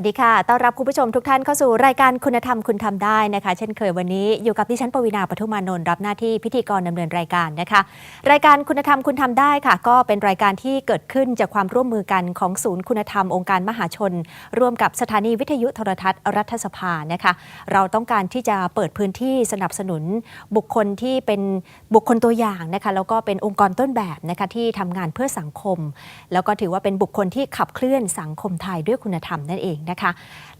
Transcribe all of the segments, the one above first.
วัสดีค่ะ ต้อนรับคุณผู้ชมทุกท่านเข้าสู่รายการคุณธรรมคุณทำได้นะคะ เช่นเคยวันนี้อยู่กับดิฉันปวีณาปทุมานนท์รับหน้าที่พิธีกรดำเนินรายการนะคะ รายการคุณธรรมคุณทำได้ค่ะ ก็เป็นรายการที่เกิดขึ้นจากความร่วมมือกันของศูนย์คุณธรรมองค์การมหาชน ร่วมกับสถานีวิทยุโทรทัศน์รัฐสภานะคะ เราต้องการที่จะเปิดพื้นที่สนับสนุนบุคคลที่เป็นบุคคลตัวอย่างนะคะแล้วก็เป็นองค์กรต้นแบบนะคะที่ทำงานเพื่อสังคม แล้วก็ถือว่าเป็นบุคคลที่ขับเคลื่อนสังคมไทยด้วยคุณธรรมนั่นเองนะคะ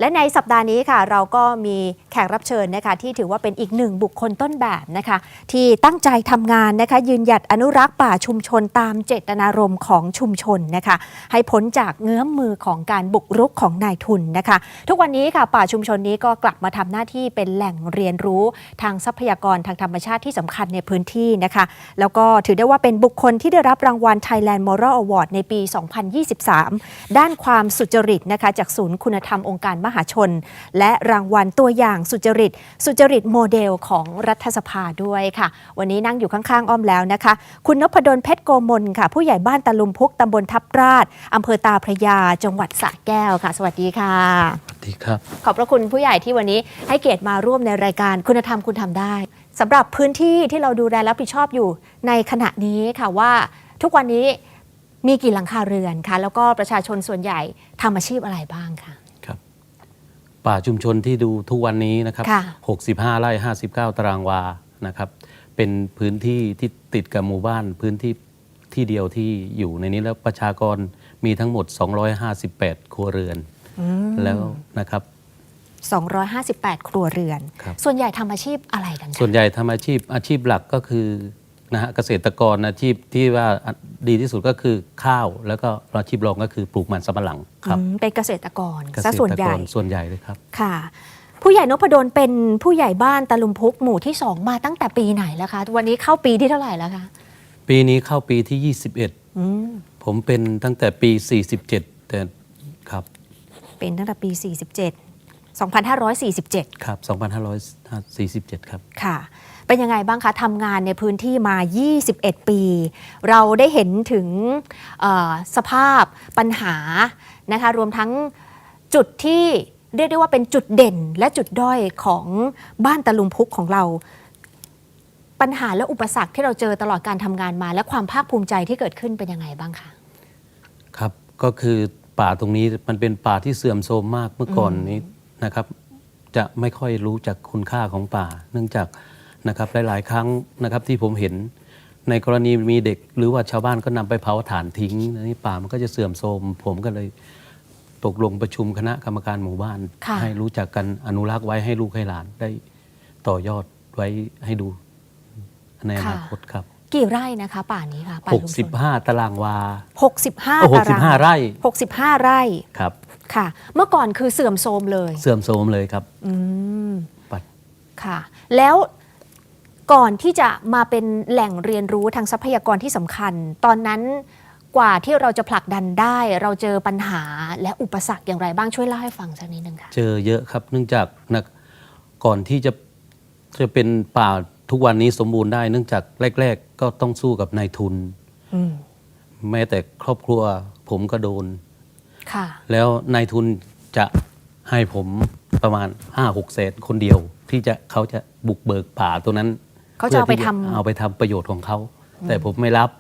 และในสัปดาห์นี้ค่ะเราก็มีแขกรับเชิญนะคะที่ถือว่าเป็นอีกหนึ่งบุคคลต้นแบบนะคะ ที่ตั้งใจทำงานนะคะยืนหยัดอนุรักษ์ป่าชุมชนตามเจตนารมณ์ของชุมชนนะคะ ให้พ้นจากเงื้อมมือของการบุกรุกของนายทุนนะคะ ทุกวันนี้ค่ะป่าชุมชนนี้ก็กลับมาทำหน้าที่เป็นแหล่งเรียนรู้ทางทรัพยากรทางธรรมชาติที่สำคัญในพื้นที่นะคะ แล้วก็ถือได้ว่าเป็นบุคคลที่ได้รับรางวัล Thailand Moral Award ในปี 2023 ด้านความสุจริตนะคะจากศูนย์คุณธรรมองค์การมหาชน และรางวัลตัวอย่างสุจริต สุจริตโมเดลของรัฐสภาด้วยค่ะ วันนี้นั่งอยู่ข้างๆอ้อมแล้วนะคะ คุณนพดลเพชรโกมลค่ะ ผู้ใหญ่บ้านตะลุมพุกตำบลทับราชอำเภอตาพระยาจังหวัดสระแก้วค่ะ สวัสดีค่ะสวัสดีครับ ขอบพระคุณผู้ใหญ่ที่วันนี้ให้เกียรติมาร่วมในรายการคุณธรรมคุณทำได้สำหรับพื้นที่ที่เราดูแลรับผิดชอบอยู่ในขณะนี้ค่ะว่าทุกวันนี้ มีกี่หลังคาเรือนคะแล้วก็ประชาชนส่วนใหญ่ทำอาชีพอะไรบ้างคะครับป่าชุมชนที่ดูทุกวันนี้นะครับ ค่ะ 65ไร่59 ตารางวานะครับ เป็นพื้นที่ที่ติดกับหมู่บ้านพื้นที่ที่เดียวที่อยู่ในนี้แล้วประชากรมีทั้งหมด 258 ครัวเรือนแล้วนะครับ 258 ครัวเรือน ครับ ส่วนใหญ่ทำอาชีพอะไรกันคะ ส่วนใหญ่ทำอาชีพอาชีพหลักก็คือ นะฮะเกษตรกรอาชีพที่ว่าดีที่สุดก็คือข้าว แล้วก็อาชีพรองก็คือปลูกมันสำปะหลังครับอืมเป็นเกษตรกรเกษซะตส่วนรใหกญ่ รส่วนใหญ่เลยครับ ค่ะ ผู้ใหญ่นพดลเป็นผู้ใหญ่บ้านตะลุมพุกหมู่ที่สองมาตั้งแต่ปีไหนแล้วคะวันนี้เข้าปีที่เท่าไหร่แล้วคะปีนี้เข้าปีที่21อืมผมเป็นตั้งแต่ปี 47 แต่ครับเป็นตั้งแต่ปี 47 2547 ครับ 2547 ครับ ค่ะ เป็นยังไงบ้างคะทำงานในพื้นที่มา 21 ปี เราได้เห็นถึงสภาพปัญหานะคะรวมทั้งจุดที่เรียกได้ว่าเป็นจุดเด่นและจุดด้อยของบ้านตะลุมพุกของเรา ปัญหาและอุปสรรคที่เราเจอตลอดการทำงานมา และความภาคภูมิใจที่เกิดขึ้นเป็นยังไงบ้างคะครับก็คือป่าตรงนี้มันเป็นป่าที่เสื่อมโทรมมากเมื่อก่อนนี้นะครับ จะไม่ค่อยรู้จักคุณค่าของป่า เนื่องจาก นะครับหลาย ๆ ครั้งนะครับที่ผมเห็น ในกรณีมีเด็ก หรือว่าชาวบ้านก็นำไปเผาถ่านทิ้งนี่ป่ามันก็จะเสื่อมโทรมผมก็เลยตกลงประชุมคณะกรรมการหมู่บ้านค่ะให้รู้จักกันอนุรักษ์ไว้ให้ลูกให้หลานได้ต่อยอดไว้ให้ดูในอนาคตครับ กี่ไร่นะคะป่านี้ค่ะป่าลุมชน65ตารางวา65โอ้ตาราง65ไร่65ไร่ครับ ค่ะ เมื่อก่อนคือเสื่อมโทรมเลย เสื่อมโทรมเลยครับ อืมปัดค่ะ แล้ว ก่อนที่จะมาเป็นแหล่งเรียนรู้ทางทรัพยากรที่สำคัญ ตอนนั้นกว่าที่เราจะผลักดันได้ เราเจอปัญหาและอุปสรรคอย่างไรบ้างช่วยเล่าให้ฟังสักนิดนึงค่ะ เจอเยอะครับ เนื่องจากนะก่อนที่จะจะเป็นป่าทุกวันนี้สมบูรณ์ได้ เนื่องจากแรก ๆ ก็ต้องสู้กับนายทุน อืมแม้แต่ครอบครัวผมก็โดน ค่ะ แล้วนายทุนจะให้ผมประมาณ5 6แสนคนเดียว ที่จะเขาจะบุกเบิกป่าตัวนั้น เขาจะเอาไปพื่ที่ทำเอาไปทำประโยชน์ของเขา แต่ผมไม่รับ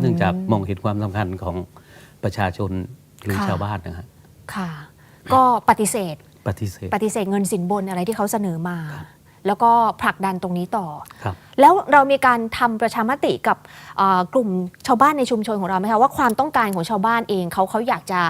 เนื่องจากมองเห็นความสำคัญของประชาชนหรือค่ะ ชาวบ้านนะฮะค่ะ ก็ปฏิเสธ ปฏิเสธ ปฏิเสธเงินสินบนอะไรที่เขาเสนอมา แล้วก็ผลักดันตรงนี้ต่อ ครับ แล้วเรามีการทำประชามติกับเอ่อกลุ่มชาวบ้านในชุมชนของเราไหมคะว่าความต้องการของชาวบ้านเองเขาเขาอยากจะ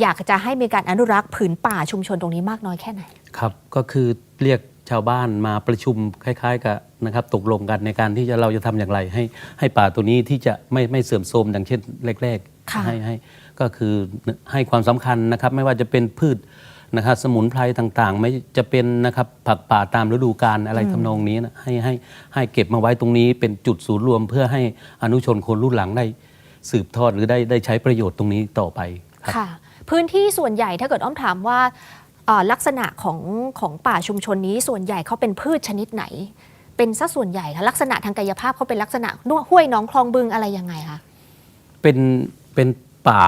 อยากจะให้มีการอนุรักษ์ผืนป่าชุมชนตรงนี้มากน้อยแค่ไหน ครับก็คือเรียก ชาวบ้านมาประชุมคล้ายๆ กับนะครับตกลงกันในการที่จะเราจะทำอย่างไร ให้ให้ป่าตัวนี้ที่จะไม่ไม่เสื่อมโทรมอย่างเช่นแรกค่ะๆให้ให้ก็คือให้ความสำคัญนะครับไม่ว่าจะเป็นพืชนะครับสมุนไพรต่างๆ ไม่จะเป็นนะครับผักป่าตามฤดูกาลอะไรทำนองนี้นะให้ให้ให้เก็บมาไว้ตรงนี้เป็นจุดศูนย์รวม เพื่อให้อนุชนคนรุ่นหลังได้สืบทอดหรือได้ได้ใช้ประโยชน์ตรงนี้ต่อไปครับค่ะ พื้นที่ส่วนใหญ่ถ้าเกิดอ้อมถามว่าเอ่อ ลักษณะของของป่าชุมชนนี้ส่วนใหญ่เขาเป็นพืชชนิดไหน เป็นซะส่วนใหญ่คะลักษณะทางกายภาพเขาเป็นลักษณะห้วยหน้องคลองบึงอะไรยังไงคะเป็นเป็นป่า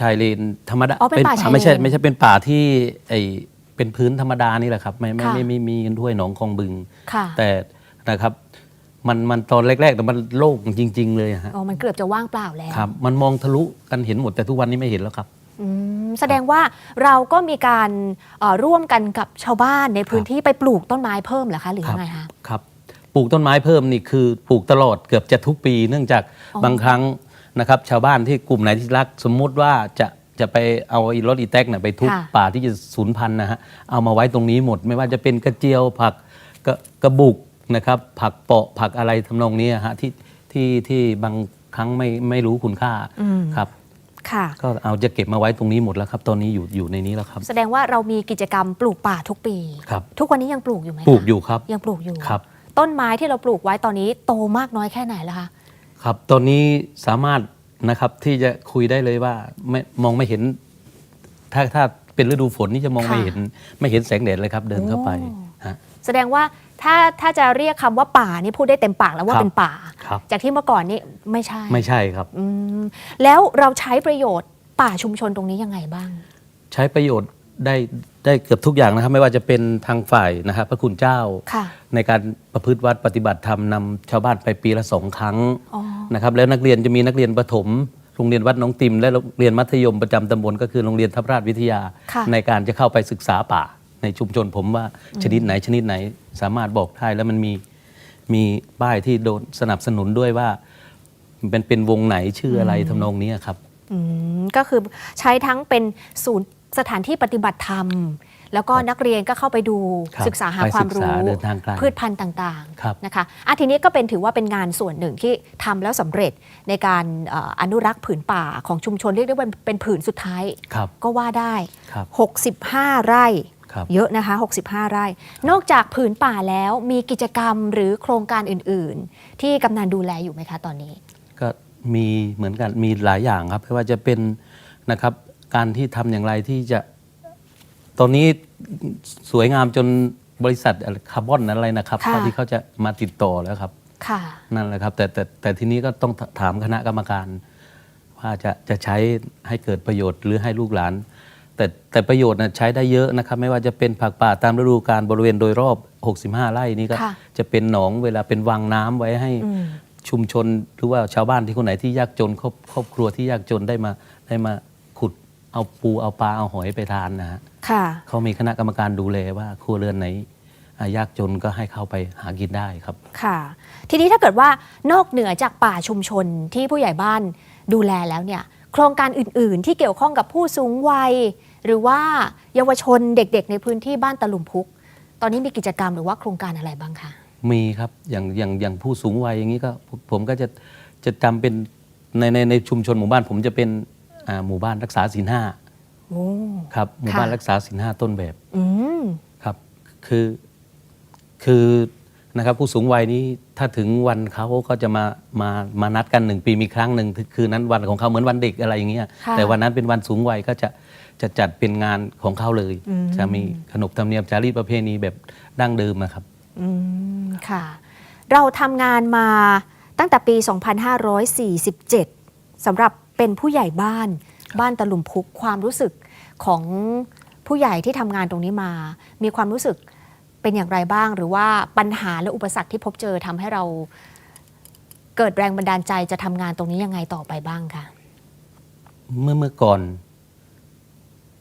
ชายเลนธรรมดาอ๋อเป็นป่าชายเลนไม่ใช่ไม่ใช่เป็นป่าที่ไอเป็นพื้นธรรมดานี่แหละครับ ไม่ไม่ค่ะไม่ไม่มีด้วยหนองคลองบึงค่ะแต่นะครับมันมันตอนแรกๆแต่มันโล่งจริง ๆ เลยฮะอ๋อมันเกือบจะว่างเปล่าแล้วครับมันมองทะลุกันเห็นหมดแต่ทุกวันนี้ไม่เห็นแล้วครับอืม แสดงว่าเราก็มีการเอ่อร่วมกันกับชาวบ้านในพื้นที่ไปปลูกต้นไม้เพิ่มเหรอคะหรือยังไงคะครับปลูกต้นไม้เพิ่มนี่คือปลูกตลอดเกือบจะทุกปี เนื่องจากอ๋อบางครั้งนะครับ ชาวบ้านที่กลุ่มไหนที่รักสมมุติว่าจะจะไปเอาไอ้รถอีแท็กเนี่ยไปทุบค่ะป่าที่จะสูญพันธุ์นะฮะเอามาไว้ตรงนี้หมด ไม่ว่าจะเป็นกระเจียวผักกระกระบุกนะครับผักเปาะผักอะไรทำนองนี้ฮะที่ที่ที่บางครั้งไม่ไม่รู้คุณค่าอืมครับ ค่ะก็เอาจะเก็บมาไว้ตรงนี้หมดแล้วครับ ตอนนี้อยู่อยู่ในนี้แล้วครับ แสดงว่าเรามีกิจกรรมปลูกป่าทุกปี ครับ ทุกวันนี้ยังปลูกอยู่ไหมคะปลูกอยู่ครับยังปลูกอยู่ ครับ ต้นไม้ที่เราปลูกไว้ตอนนี้โตมากน้อยแค่ไหนแล้วคะ ครับ ตอนนี้สามารถนะครับที่จะคุยได้เลยว่าไม่มองไม่เห็น ถ้าถ้าเป็นฤดูฝนนี่จะมองค่ะ ไม่เห็นไม่เห็นแสงแดดเลยครับ เดินเข้าไปโอ้ฮะ แสดงว่า ถ้าถ้าจะเรียกคำว่าป่านี่พูดได้เต็มปากแล้วว่าครับ เป็นป่า ครับ จากที่เมื่อก่อนนี่ไม่ใช่ไม่ใช่ครับ อืมแล้วเราใช้ประโยชน์ป่าชุมชนตรงนี้ยังไงบ้าง ใช้ประโยชน์ได้ได้เกือบทุกอย่างนะครับ ไม่ว่าจะเป็นทางฝ่ายนะครับพระคุณเจ้า ค่ะ ในการประพฤติวัดปฏิบัติธรรมนำชาวบ้านไปปีละสองครั้งอ๋อ นะครับแล้วนักเรียนจะมีนักเรียนประถม โรงเรียนวัดหน้องติม และโรงเรียนมัธยมประจำตำบลก็คือโรงเรียนทัพราชวิทยา ค่ะ ในการจะเข้าไปศึกษาป่าในชุมชนผมว่าชนิดไหนชนิดไหน สามารถบอกได้แล้วมันมีมีป้ายที่โดนสนับสนุนด้วยว่าเป็นเป็นวงไหนชื่ออะไรทำนองนี้ครับอืมก็คือใช้ทั้งเป็นศูนย์สถานที่ปฏิบัติธรรม แล้วก็นักเรียนก็เข้าไปดูครับศึกษาหาไปความศึกษารู้เดินทางไกลพืชพันธุ์ต่างครับๆนะคะอะทีนี้ก็เป็นถือว่าเป็นงานส่วนหนึ่งที่ทำแล้วสำเร็จในการเอ่ออนุรักษ์ผืนป่าของชุมชนเรียกได้ว่าเป็นผืนสุดท้ายครับก็ว่าได้ครับ65 ไร่ครับ เยอะนะคะ 65 ไร่ นอกจากผืนป่าแล้วมีกิจกรรมหรือโครงการอื่น ๆ ที่กำนันดูแลอยู่ไหมคะตอนนี้ ก็มีเหมือนกันมีหลายอย่างครับไม่ว่าจะเป็นนะครับการที่ทำอย่างไรที่จะ ตอนนี้สวยงามจนบริษัทอะไรคาร์บอนอะไรนะครับค่ะ ที่เขาจะมาติดต่อแล้วครับ ค่ะ นั่นแหละครับ แต่แต่แต่ทีนี้ก็ต้องถามคณะกรรมการ ว่าจะจะใช้ให้เกิดประโยชน์หรือให้ลูกหลาน แต่แต่ประโยชน์นะใช้ได้เยอะนะครับ ไม่ว่าจะเป็นผักป่าตามฤดูกาลบริเวณโดยรอบ 65 ไร่นี้ก็ค่ะ จะเป็นหนองเวลาเป็นวังน้ำไว้ให้อืมชุมชนหรือว่าชาวบ้านที่คนไหนที่ยากจนครอบครอบครัวที่ยากจนได้มาได้มาขุดเอาปูเอาปลาเอาหอยไปทานนะฮะค่ะ เขามีคณะกรรมการดูแลว่าครัวเรือนไหนอ่ายากจนก็ให้เข้าไปหากินได้ครับ ค่ะ ทีนี้ถ้าเกิดว่านอกเหนือจากป่าชุมชนที่ผู้ใหญ่บ้านดูแลแล้วเนี่ย โครงการอื่น ๆ ที่เกี่ยวข้องกับผู้สูงวัย หรือว่าเยาวชนเด็กๆ ในพื้นที่บ้านตะลุมพุก ตอนนี้มีกิจกรรมหรือว่าโครงการอะไรบ้างคะมีครับอย่างอย่างอย่างผู้สูงวัยอย่างนี้ก็ผมผมก็จะจะจำเป็นในในในชุมชนหมู่บ้าน ผมจะเป็นอ่าหมู่บ้านรักษาศีลห้าโอ้ ครับหมู่ค่ะบ้านรักษาศีลห้าต้นแบบอืม ครับ คือคือ นะครับผู้สูงวัยนี้ถ้าถึงวันเขาก็จะมามามานัดกันหนึ่งปีมีครั้งหนึ่งคือนั้นวันของเขาเหมือนวันเด็กอะไรอย่างเงี้ยค่ะแต่วันนั้นเป็นวันสูงวัยก็จะจะจัดเป็นงานของเขาเลยอืมจะมีขนบธรรมเนียมจารีตประเพณีแบบดั้งเดิมนะครับอืมค่ะ เราทำงานมาตั้งแต่ปี 2547สำหรับเป็นผู้ใหญ่บ้านบ้านตะลุมพุกความรู้สึกของผู้ใหญ่ที่ทำงานตรงนี้มา มีความรู้สึก เป็นอย่างไรบ้าง หรือว่าปัญหาและอุปสรรคที่พบเจอทำให้เราเกิดแรงบันดาลใจจะทำงานตรงนี้ยังไงต่อไปบ้างคะเมื่อเมื่อก่อน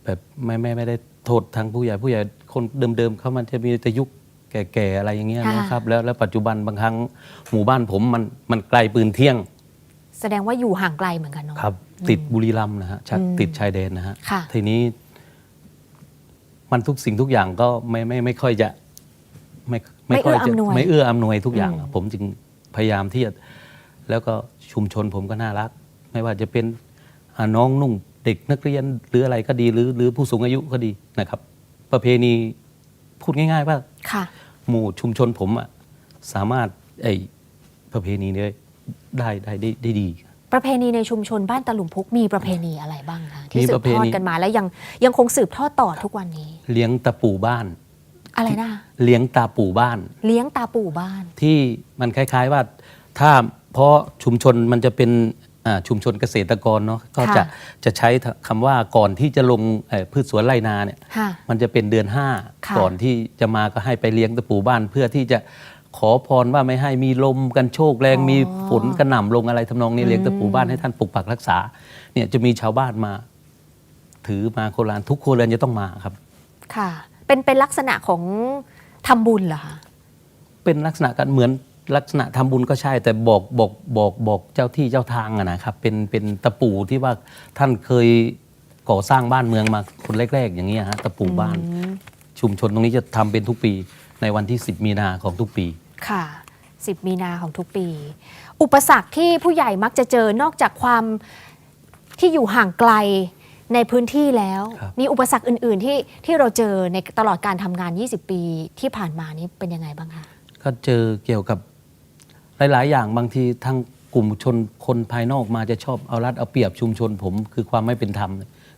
แบบไม่ไม่ไม่ได้โทษทางผู้ใหญ่ผู้ใหญ่คนเดิมๆเขามันจะมีแต่ยุคแก่ๆอะไรอย่างเงี้ยค่ะนะครับ แล้วแล้วปัจจุบันบางครั้งหมู่บ้านผมมันมันไกลปืนเที่ยง แสดงว่าอยู่ห่างไกลเหมือนกันเนาะครับ ติดบุรีรัมย์นะฮะชัดอืมติดชายแดนนะฮะค่ะทีนี้ มันทุกสิ่งทุกอย่างก็ไม่ไม่ไม่ค่อยจะ ไม่ค่อยจะไม่เอื้ออำนวยทุกอย่างอะผมจึงพยายามที่จะแล้วก็ชุมชนผมก็น่ารัก ไม่ว่าจะเป็นอ่าน้องนุ่งเด็กนักเรียนหรืออะไรก็ดีหรือหรือผู้สูงอายุก็ดีนะครับ ประเพณีพูดง่าย ๆ ว่าค่ะหมู่ชุมชนผมอะสามารถไอ้ประเพณีนี้ได้ได้ได้ได้ดี ประเพณีในชุมชนบ้านตะลุมพุกมีประเพณีอะไรบ้างคะที่มีสืปบระเพทอดณีกันมาแล้วยังยังคงสืบทอดต่อทุกวันนี้ เลี้ยงตาปู่บ้าน อะไรนะ เลี้ยงตาปู่บ้าน เลี้ยงตาปู่บ้าน ที่มันคล้าย ๆว่าถ้าเพราะชุมชนมันจะเป็นอ่าชุมชนเกษตรกรเนาะก็ค่ะจะจะใช้คำว่าก่อนที่จะลงเอ่อพืชสวนไร่นาเนี่ยค่ะมันจะเป็นเดือนค่ะ5ก่อนที่จะมาก็ให้ไปเลี้ยงตะปูบ้าน เพื่อที่จะขอพรว่าไม่ให้มีลมกันโชกแรงอ๋อมีฝนกระหน่ำลงอะไรทำนองนี้เลี้ยงตะปูบ้านให้ท่านปกปักรักษาเนี่ยจะมีชาวบ้านมา ถือมาโคราณทุกครัวเรือนจะต้องมาครับ ค่ะ เป็นเป็นลักษณะของทำบุญเหรอคะเป็นลักษณะกันเหมือนลักษณะทำบุญก็ใช่ แต่บอกบอกบอกบอกเจ้าที่เจ้าทางอะนะครับ เป็นเป็นตะปูที่ว่าท่านเคยก่อสร้างบ้านเมืองมาคนแรก ๆ อย่างเงี้ยฮะตะปูบ้าน ชุมชนตรงนี้จะทำเป็นทุกปีในวันที่ 10 มีนาของทุกปีค่ะ 10 มีนาของทุกปี อุปสรรคที่ผู้ใหญ่มักจะเจอนอกจากความที่อยู่ห่างไกล ในพื้นที่แล้ว ครับ มีอุปสรรคอื่น ๆ ที่ที่เราเจอในตลอดการทำงาน 20 ปีที่ผ่านมานี้เป็นยังไงบ้างคะ ก็เจอเกี่ยวกับหลาย ๆ อย่างบางทีทางกลุ่มชนคนภายนอกมาจะชอบเอารัดเอาเปรียบชุมชนผมคือความไม่เป็นธรรม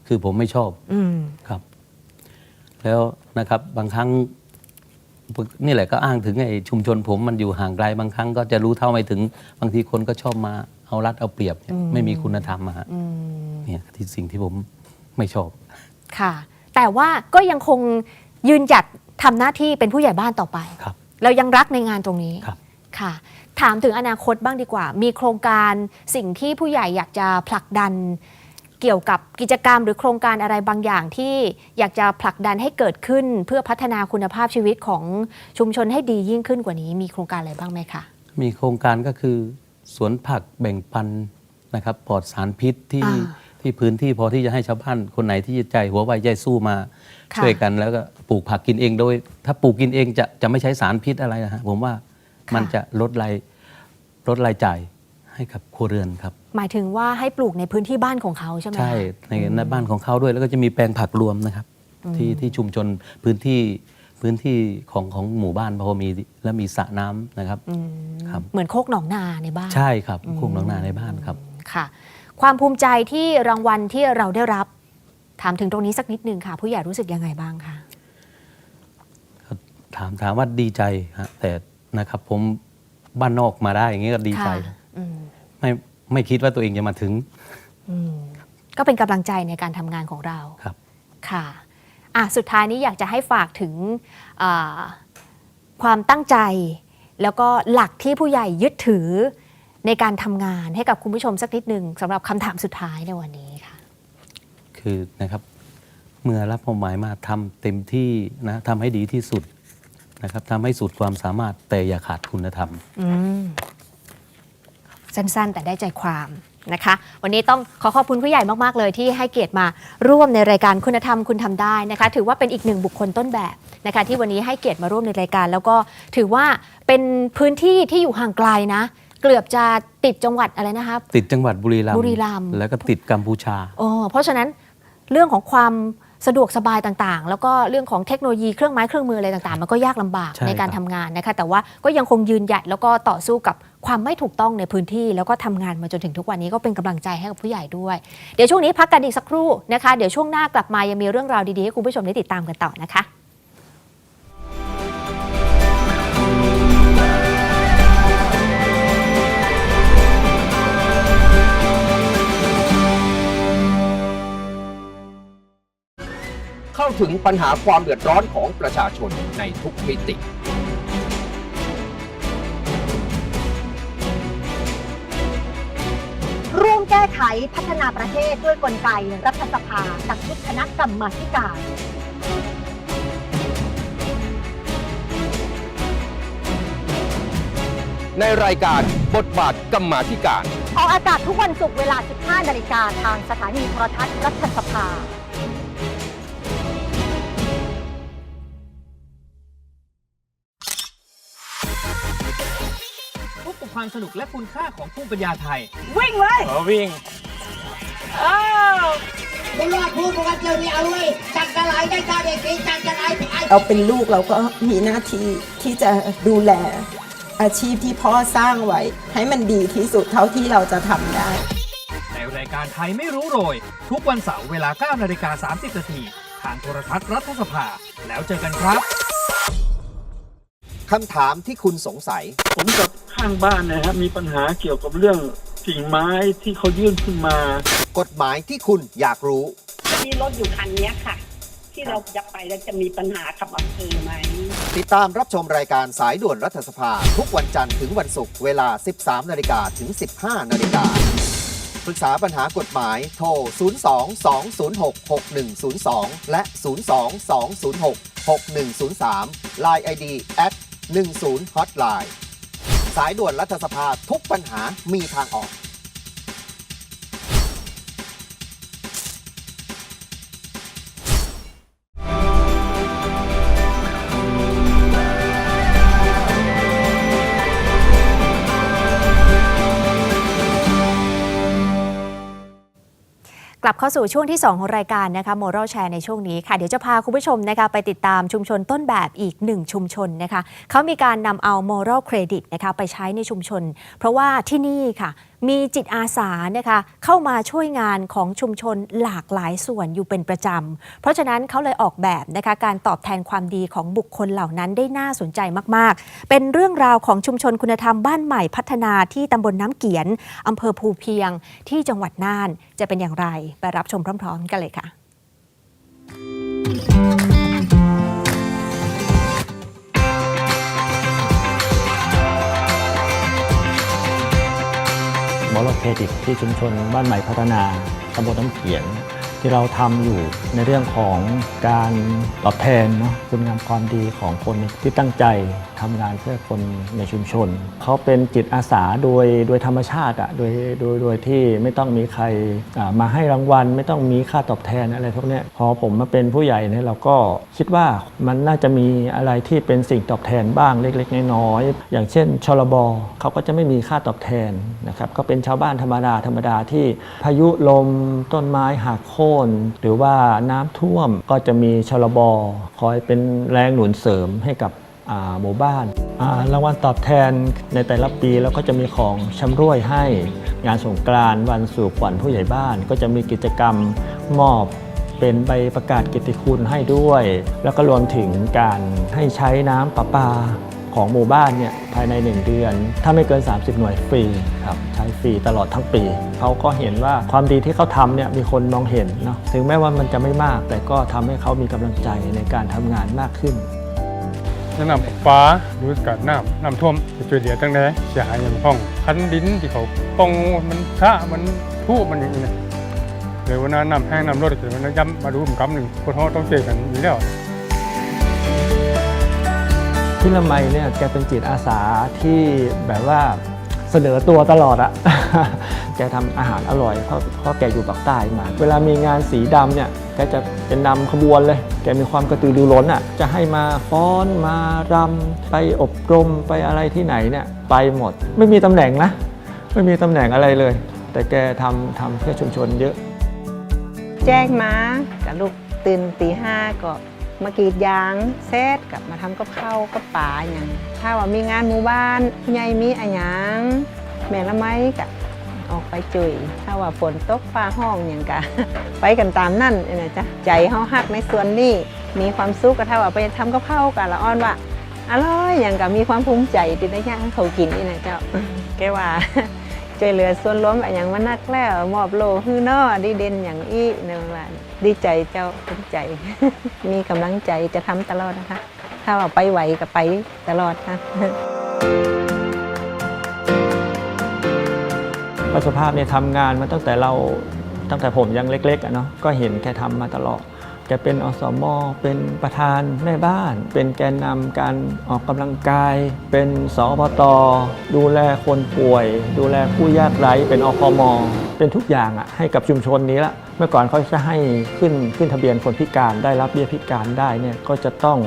คือผมไม่ชอบอืม ครับ แล้วนะครับบางครั้งนี่แหละก็อ้างถึงไอ้ชุมชนผมมันอยู่ห่างไกลบางครั้งก็จะรู้เท่าไม่ถึง บางทีคนก็ชอบมาเอารัดเอาเปรียบเนี่ยไม่มีคุณธรรมอะฮะอืมเนี่ยที่สิ่งที่ผม ไม่ชอบ ค่ะ แต่ว่าก็ยังคงยืนหยัดทำหน้าที่เป็นผู้ใหญ่บ้านต่อไป ครับ เรายังรักในงานตรงนี้ครับ ค่ะ ถามถึงอนาคตบ้างดีกว่า มีโครงการสิ่งที่ผู้ใหญ่อยากจะผลักดัน เกี่ยวกับกิจกรรมหรือโครงการอะไรบางอย่างที่อยากจะผลักดันให้เกิดขึ้น เพื่อพัฒนาคุณภาพชีวิตของชุมชนให้ดียิ่งขึ้นกว่านี้ มีโครงการอะไรบ้างไหมคะ มีโครงการก็คือ สวนผักแบ่งปันนะครับปลอดสารพิษที่อ่า ที่พื้นที่พอที่จะให้ชาวบ้านคนไหนที่ใจหัวไวใจสู้มาค่ะ ช่วยกันแล้วก็ปลูกผักกินเองโดย ถ้าปลูกกินเองจะจะไม่ใช้สารพิษอะไรนะฮะผมว่ามันจะลดรายลดรายจ่ายให้กับครัวเรือนครับ หมายถึงว่าให้ปลูกในพื้นที่บ้านของเขาใช่ไหมคะ ใช่ในในบ้านของเขาด้วยแล้วก็จะมีแปลงผักรวมนะครับ ที่ที่ชุมชนพื้นที่พื้นที่ของของหมู่บ้านพอมีและมีสระน้ำนะครับ อืมครับ เหมือนโคกหนองนาในบ้าน ใช่ครับโคกหนองนาในบ้านครับ ค่ะ ความภูมิใจที่รางวัลที่เราได้รับ ถามถึงตรงนี้สักนิดนึงค่ะ ผู้ใหญ่รู้สึกยังไงบ้างคะถามถามว่าดีใจฮะแต่นะครับผมบ้านนอกมาได้อย่างนี้ก็ดีใจค่ะอืมไม่ไม่คิดว่าตัวเองจะมาถึง อืมก็เป็นกำลังใจในการทำงานของเราครับ ค่ะอะ สุดท้ายนี้อยากจะให้ฝากถึงอ่าความตั้งใจ แล้วก็หลักที่ผู้ใหญ่ยึดถือ ในการทำงานให้กับคุณผู้ชมสักนิดหนึ่งสำหรับคำถามสุดท้ายในวันนี้ค่ะ คือนะครับ เมื่อรับมอบหมายมาทำเต็มที่นะทำให้ดีที่สุดนะครับทำให้สุดความสามารถแต่อย่าขาดคุณธรรม อืมสั้นๆ แต่ได้ใจความนะคะ วันนี้ต้องขอขอบคุณผู้ใหญ่มากๆเลยที่ให้เกียรติมาร่วมในรายการคุณธรรมคุณทำได้นะคะ ถือว่าเป็นอีกหนึ่งบุคคลต้นแบบนะคะ ที่วันนี้ให้เกียรติมาร่วมในรายการ แล้วก็ถือว่าเป็นพื้นที่ที่อยู่ห่างไกลนะ เกือบจะติดจังหวัดอะไรนะคะ ติดจังหวัดบุรีรัมย์บุรีรัมย์ แล้วก็ติดกัมพูชา อ๋อเพราะฉะนั้นเรื่องของความสะดวกสบายต่างๆ แล้วก็เรื่องของเทคโนโลยีเครื่องไม้เครื่องมืออะไรต่างๆ มันก็ยากลำบากใช่ในการครับ ทำงานนะคะ แต่ว่าก็ยังคงยืนหยัดแล้วก็ต่อสู้กับความไม่ถูกต้องในพื้นที่ แล้วก็ทำงานมาจนถึงทุกวันนี้ก็เป็นกำลังใจให้กับผู้ใหญ่ด้วย เดี๋ยวช่วงนี้พักกันอีกสักครู่นะคะ เดี๋ยวช่วงหน้ากลับมายังมีเรื่องราวดีๆให้คุณผู้ชมได้ติดตามกันต่อนะคะ เข้าถึงปัญหาความเดือดร้อนของประชาชนในทุกมิติ ร่วมแก้ไขพัฒนาประเทศด้วยกลไกรัฐสภากับชุดคณะกรรมาธิการในรายการบทบาทกรรมาธิการ ออกอากาศทุกวันศุกร์เวลา 15 นาฬิกาทางสถานีโทรทัศน์รัฐสภา ความสนุกและคุณค่าของภูมิปัญญาไทย วิ่งเลยเออวิ่งอ้าวไม่รอดพูดกันเจอนี่เอาเลยจัดกระไรได้กาเด็กสีจัดกระไรไปไอ้เราเป็นลูกเราก็มีหน้าที่ที่จะดูแลอาชีพที่พ่อสร้างไว้ ให้มันดีที่สุดเท่าที่เราจะทำได้ในรายการไทยไม่รู้โรย ทุกวันเสาร์เวลา9นาฬิกา30นาทีทางโทรทัศน์รัฐสภา แล้วเจอกันครับ คำถามที่คุณสงสัย ผมกับข้างบ้านนะฮะมีปัญหาเกี่ยวกับเรื่องกิ่งไม้ที่เขายื่นขึ้นมา กฎหมายที่คุณอยากรู้ มีรถอยู่คันเนี้ยค่ะ ที่เราจะไปแล้วจะมีปัญหากับอำเภอไหม ติดตามรับชมรายการสายด่วนรัฐสภา ทุกวันจันทร์ถึงวันศุกร์เวลา 13 นาฬิกาถึง 15 นาฬิกาปรึกษาปัญหากฎหมายโทร 02-206-6102 และ 02-206-6103 Line ID at 10 Hotline สายด่วนรัฐสภาทุกปัญหามีทางออก ลับเข้าสู่ช่วงที่ 2 ของรายการนะคะ Moral Share ในช่วงนี้ค่ะ เดี๋ยวจะพาคุณผู้ชมนะคะไปติดตามชุมชนต้นแบบอีกหนึ่งชุมชนนะคะเขามีการนำเอา Moral Credit นะคะไปใช้ในชุมชน เพราะว่าที่นี่ค่ะมีจิตอาสานะคะเข้ามาช่วยงานของชุมชนหลากหลายส่วนอยู่เป็นประจำ เพราะฉะนั้นเขาเลยออกแบบนะคะการตอบแทนความดีของบุคคลเหล่านั้นได้น่าสนใจมาก ๆ เป็นเรื่องราวของชุมชนคุณธรรมบ้านใหม่พัฒนาที่ตำบลน้ำเกียนอำเภอภูเพียงที่จังหวัดน่านจะเป็นอย่างไร ไปรับชมพร้อม ๆ กันเลยค่ะ มอลเครดิตที่ชุมชนบ้านใหม่พัฒนาตำบลน้ำเขียน ที่เราทำอยู่ในเรื่องของการตอบแทนเนาะคุณงามความดีของคนที่ตั้งใจ ทำงานเพื่อคนในชุมชน เขาเป็นจิตอาสาโดยโดยธรรมชาติอะโดยโดยโดยที่ไม่ต้องมีใครมาให้รางวัล ไม่ต้องมีค่าตอบแทนอะไรพวกนี้พอผมมาเป็นผู้ใหญ่เนี่ยเราก็คิดว่ามันน่าจะมีอะไรที่เป็นสิ่งตอบแทนบ้างเล็ก ๆ น้อยๆอย่างเช่นชลบเขาก็จะไม่มีค่าตอบแทนนะครับก็เป็นชาวบ้านธรรมดาธรรมดาที่พายุลมต้นไม้หักโค่นหรือว่าน้ำท่วมก็จะมีชลบคอยเป็นแรงหนุนเสริมให้กับ หมู่บ้านรางวัลตอบแทนในแต่ละปีเราก็จะมีของชำร่วยให้งานสงกรานต์วันสู่ขวัญผู้ใหญ่บ้าน ก็จะมีกิจกรรมมอบเป็นใบประกาศกิตติคุณให้ด้วย แล้วก็รวมถึงการให้ใช้น้ำประปาของหมู่บ้านเนี่ยภายใน 1 เดือน ถ้าไม่เกิน 30 หน่วยฟรีครับใช้ฟรีตลอดทั้งปี เขาก็เห็นว่าความดีที่เขาทำเนี่ยมีคนมองเห็นเนาะถึงแม้ว่ามันจะไม่มาก แต่ก็ทำให้เขามีกำลังใจในการทำงานมากขึ้น แนะนำฟ้าดูสกัดน้ำน้ำท่วมจะช่วยเหลือตั้งแต่เสียหายอย่างพ้องคันดินที่เขาปองมันชะมันทุมันอย่างนี้นะหรือว่าน้ำแห้งน้ำรดจะมันย้ำมาดูผมกำหนึ่งคนเขาต้องเจอกันอยู่แล้วพี่ละไมเนี่ยแกเป็นจิตอาสาที่แบบว่าเสนอตัวตลอดอะแกทำอาหารอร่อยเพราะเพราะแกอยู่ปากใต้มา เวลามีงานสีดำเนี่ย แกจะเป็นนำขบวนเลย แกมีความกระตือรือร้นอะ จะให้มาฟ้อนมารำไปอบรมไปอะไรที่ไหนเนี่ยไปหมด ไม่มีตำแหน่งนะ ไม่มีตำแหน่งอะไรเลย แต่แกทำทำเพื่อชุมชนเยอะ แจ้งมากับลูกตื่นตีห้าก็มากรีดยางเซตกับมาทำกับข้าวกับป่าอย่างถ้าว่ามีงานหมู่บ้านผู้ใหญ่มีอะหยังแม่ละไม้กะ ออกไปจุยถ้าว่าฝนตกฟ้าห้องอย่างกะไปกันตามนั่นนะจ๊ะใจเฮาฮักในส่วนนี้มีความสุขก็ถ้าว่าไปทำกับข้าวกันละอ่อนว่าอร่อยอย่างกะมีความภูมิใจที่ได้ย่างให้เขากินนี่นะเจ้าแกว่าช่วยเหลือส่วนรวมอะอย่างมันนักแล้วมอบโลฮือนอดีเด่นอย่างอีในวันดีใจเจ้าภูมิใจ มีกำลังใจจะทำตลอดนะคะ ถ้าว่าไปไหวก็ไปตลอดค่ะ ป้าสุภาพเนี่ยทำงานมาตั้งแต่เราตั้งแต่ผมยังเล็กๆอะเนาะก็เห็นแกทำมาตลอดแกเป็นอสมอเป็นประธานแม่บ้าน เป็นแกนนำการออกกำลังกาย เป็นสอบตดูแลคนป่วย ดูแลผู้ยากไร้เป็นอพมเป็นทุกอย่างอะให้กับชุมชนนี้ละเมื่อก่อนเขาจะให้ขึ้นขึ้นทะเบียนคนพิการได้รับเบี้ยพิการได้เนี่ยก็จะต้อง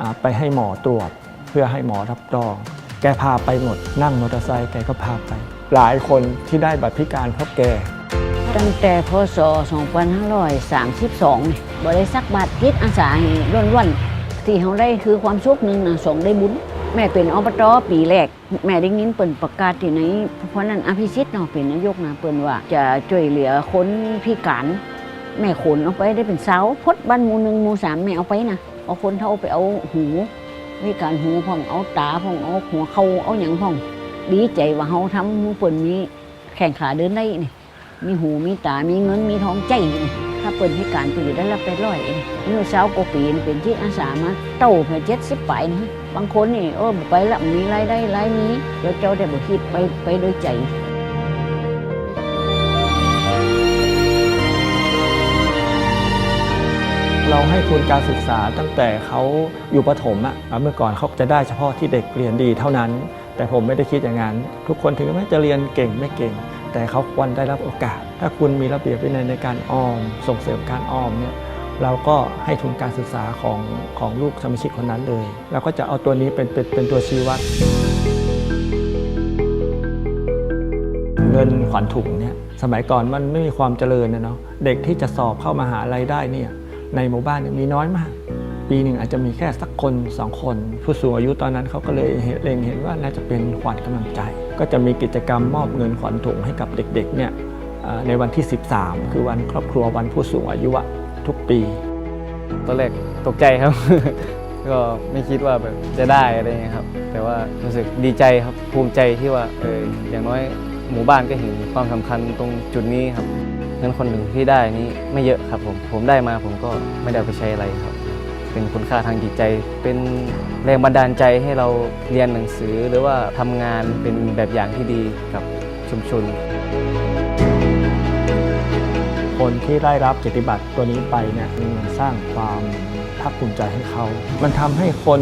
อไปให้หมอตรวจ เพื่อให้หมอรับรอง แกพาไปหมดนั่งมอเตอร์ไซค์แกก็พาไป หลายคนที่ได้บัตรพิการเพราะแก ตั้งแต่พศ 2532บริษักบาทจิตอาสาให้ล้วนวันที่เขาได้คือความสุขหนึ่งนะสองได้บุญ แม่เป็นอบตปีแรก แม่ได้ยินเปิ่นประกาศที่ไหน เพราะนั้นอภิสิทธิ์เนาะเป็นนายกนะเปิ่นว่า จะช่วยเหลือคนพิการ แม่ขนเอาไปได้เป็นเสาพดบ้านหมูหนึ่งหมูสามแม่เอาไปนะเอาคนเท่าไปเอาหูพิการหูพ่องเอาตาพ่องเอาหัวเขาเอาอย่างพ่อง ดีใจว่าเขาทำหมูเปิ่นนี้แข่งขาเดินได้นี่มีหูมีตา มีเงิน มีท้องใจนี่ถ้าเปิดให้การปอยู่ได้ละไปร้อยนี่เมื่อเช้ากว่าปีนี่เป็นที่อาสามาเต้าไปเจ็ดสิบปลายนะบางคนนี่เออไปละมีรายได้รายนี้เดี๋ยวเจ้าได้บ่คิดไปไปโดยใจเราให้ทุนการศึกษาตั้งแต่เขาอยู่ประถมอะเมื่อก่อนเขาจะได้เฉพาะที่เด็กเรียนดีเท่านั้น แต่ผมไม่ได้คิดอย่างนั้น ทุกคนถึงแม้จะเรียนเก่งไม่เก่ง แต่เขาควรได้รับโอกาส ถ้าคุณมีระเบียบวินัยในการออม ส่งเสริมการออมเนี่ยเราก็ให้ทุนการศึกษาของของลูกสมาชิกคนนั้นเลยเราก็จะเอาตัวนี้เป็นเป็นเป็นตัวชี้วัด เงินขวัญถุงเนี่ยสมัยก่อนมันไม่มีความเจริญนะเนาะเด็กที่จะสอบเข้ามาหาลัยได้เนี่ยในหมู่บ้านมีน้อยมาก ปีหนึ่งอาจจะมีแค่สักคนสองคน ผู้สูงอายุตอนนั้นเขาก็เลยเห็นเล็งเห็นว่าน่าจะเป็นขวัญกำลังใจ ก็จะมีกิจกรรมมอบเงินขวัญถุงให้กับเด็กๆเนี่ยในวันที่ 13 คือวันครอบครัววันผู้สูงอายุทุกปีตอนแรกตกใจครับ ก็ไม่คิดว่าแบบจะได้อะไรเงี้ยครับ แต่ว่ารู้สึกดีใจครับภูมิใจที่ว่าเอออย่างน้อยหมู่บ้านก็เห็นความสำคัญตรงจุดนี้ครับเงินคนหนึ่งที่ได้นี้ไม่เยอะครับผมผมได้มาผมก็ไม่ได้ไปใช้อะไรครับ เป็นคุณค่าทางจิตใจ เป็นแรงบันดาลใจให้เราเรียนหนังสือหรือว่าทำงานเป็นแบบอย่างที่ดีกับชุมชน คนที่ได้รับกิบัตรตัวนี้ไปเนี่ยมันสร้างความภาคภูมิใจให้เขา มันทำให้คน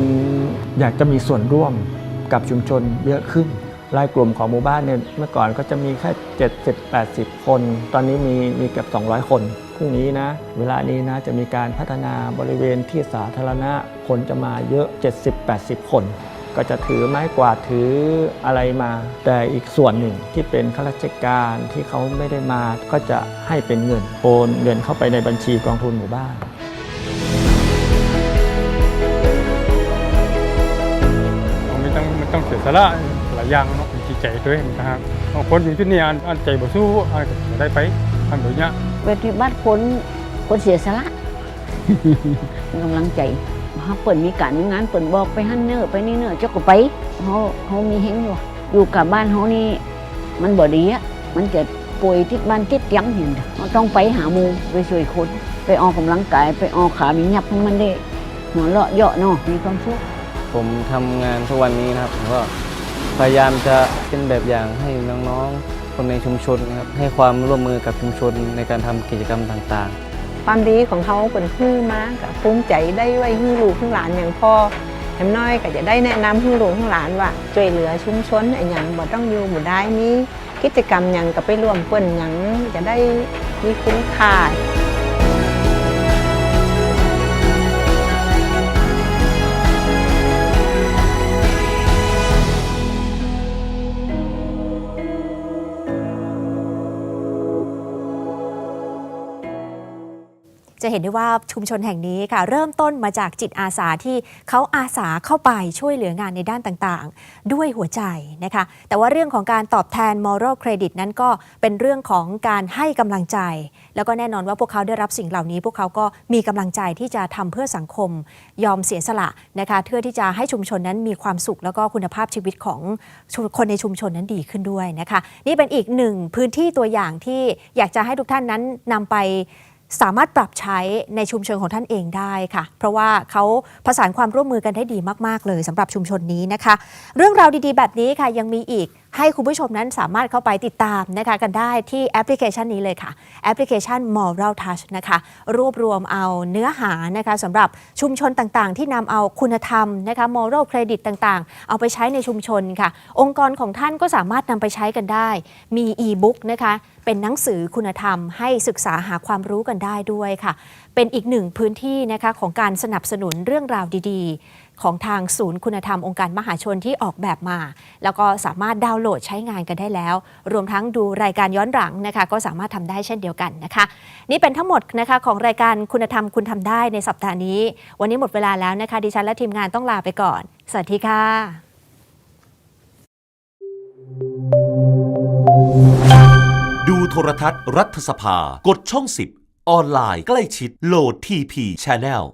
อยากจะมีส่วนร่วมกับชุมชนเยอะขึ้นรายกลุ่มของหมู่บ้านเนี่ยเมื่อก่อนก็จะมีแค่ 70 80 คน ตอนนี้มีมีเกือบ200 คน พรุ่งนี้นะ เวลานี้นะจะมีการพัฒนาบริเวณที่สาธารณะคนจะมาเยอะ 70-80 คน ก็จะถือไม้กวาดถืออะไรมา แต่อีกส่วนหนึ่งที่เป็นข้าราชการที่เขาไม่ได้มาก็จะให้เป็นเงินโอนเงินเข้าไปในบัญชีกองทุนหมู่บ้านมันต้องมันต้องเสียสละหลายอย่างเนาะจิตใจด้วยนะครับางคนอยู่ที่นี่อันอันใจบ่สู้อันก็ได้ไปทำแบบเนี้ย ปฏิบัติคนคนเสียสละกำลังใจถ้าเปิดมีการมีงานเปิดบอกไปฮันเนอร์ไปนี่เนอร์เจ้าก็ไปเขาเขามีเฮงอยู่อยู่กับบ้านเขานี่มันบ่ดีอะมันจะป่วยติดบ้านติดเตียงเห็นเด้อเขาต้องไปหาหมูไปช่วยคนไปออกกำลังกายไปออกขามีหยับให้มันได้หัวเราะเยาะเนาะมีความสุขผมทำงานทุกวันนี้นะครับผมก็พยายามจะเป็นแบบอย่างให้น้องๆ คนในชุมชนนะครับให้ความร่วมมือกับชุมชนในการทำกิจกรรมต่างๆ ความดีของเขาเป็นฮื้อมากับภูมิใจได้ไว้ฮื้อลูกฮื้อหลานอย่างพ่อแถมน้อยก็จะได้แนะนำฮื้อลูกฮื้อหลานว่าช่วยเหลือชุมชนอย่างบ่ต้องอยู่บ่ได้มีกิจกรรมอย่างก็ไปร่วมเพิ่นอย่างจะได้มีคุ้มค่า จะเห็นได้ว่าชุมชนแห่งนี้ค่ะ เริ่มต้นมาจากจิตอาสาที่เขาอาสาเข้าไปช่วยเหลืองานในด้านต่างๆ ด้วยหัวใจนะคะ แต่ว่าเรื่องของการตอบแทน moral credit นั้นก็เป็นเรื่องของการให้กำลังใจ แล้วก็แน่นอนว่าพวกเขาได้รับสิ่งเหล่านี้ พวกเขาก็มีกำลังใจที่จะทำเพื่อสังคมยอมเสียสละนะคะเพื่อที่จะให้ชุมชนนั้นมีความสุข แล้วก็คุณภาพชีวิตของคนในชุมชนนั้นดีขึ้นด้วยนะคะ นี่เป็นอีกหนึ่งพื้นที่ตัวอย่างที่อยากจะให้ทุกท่านนั้นนำไป สามารถปรับใช้ในชุมชนของท่านเองได้ค่ะ เพราะว่าเขาผสานความร่วมมือกันได้ดีมาก ๆ เลยสำหรับชุมชนนี้นะคะ เรื่องราวดีๆ แบบนี้ค่ะยังมีอีก ให้คุณผู้ชมนั้นสามารถเข้าไปติดตามนะคะกันได้ที่แอปพลิเคชันนี้เลยค่ะ แอปพลิเคชัน Moral Touch นะคะ รวบรวมเอาเนื้อหานะคะสำหรับชุมชนต่างๆ ที่นำเอาคุณธรรมนะคะ moral credit ต่างๆ เอาไปใช้ในชุมชนค่ะ องค์กรของท่านก็สามารถนำไปใช้กันได้ มีอีบุ๊กนะคะเป็นหนังสือคุณธรรมให้ศึกษาหาความรู้กันได้ด้วยค่ะ เป็นอีกหนึ่งพื้นที่นะคะของการสนับสนุนเรื่องราวดีๆ ของทางศูนย์คุณธรรมองค์การมหาชนที่ออกแบบมา แล้วก็สามารถดาวน์โหลดใช้งานกันได้แล้ว รวมทั้งดูรายการย้อนหลังนะคะก็สามารถทำได้เช่นเดียวกันนะคะ นี่เป็นทั้งหมดนะคะของรายการคุณธรรมคุณทำได้ในสัปดาห์นี้ วันนี้หมดเวลาแล้วนะคะ ดิฉันและทีมงานต้องลาไปก่อน สวัสดีค่ะ ดูโทรทัศน์รัฐสภา กดช่อง 10 ออนไลน์ใกล้ชิดโหลดทีพี Channel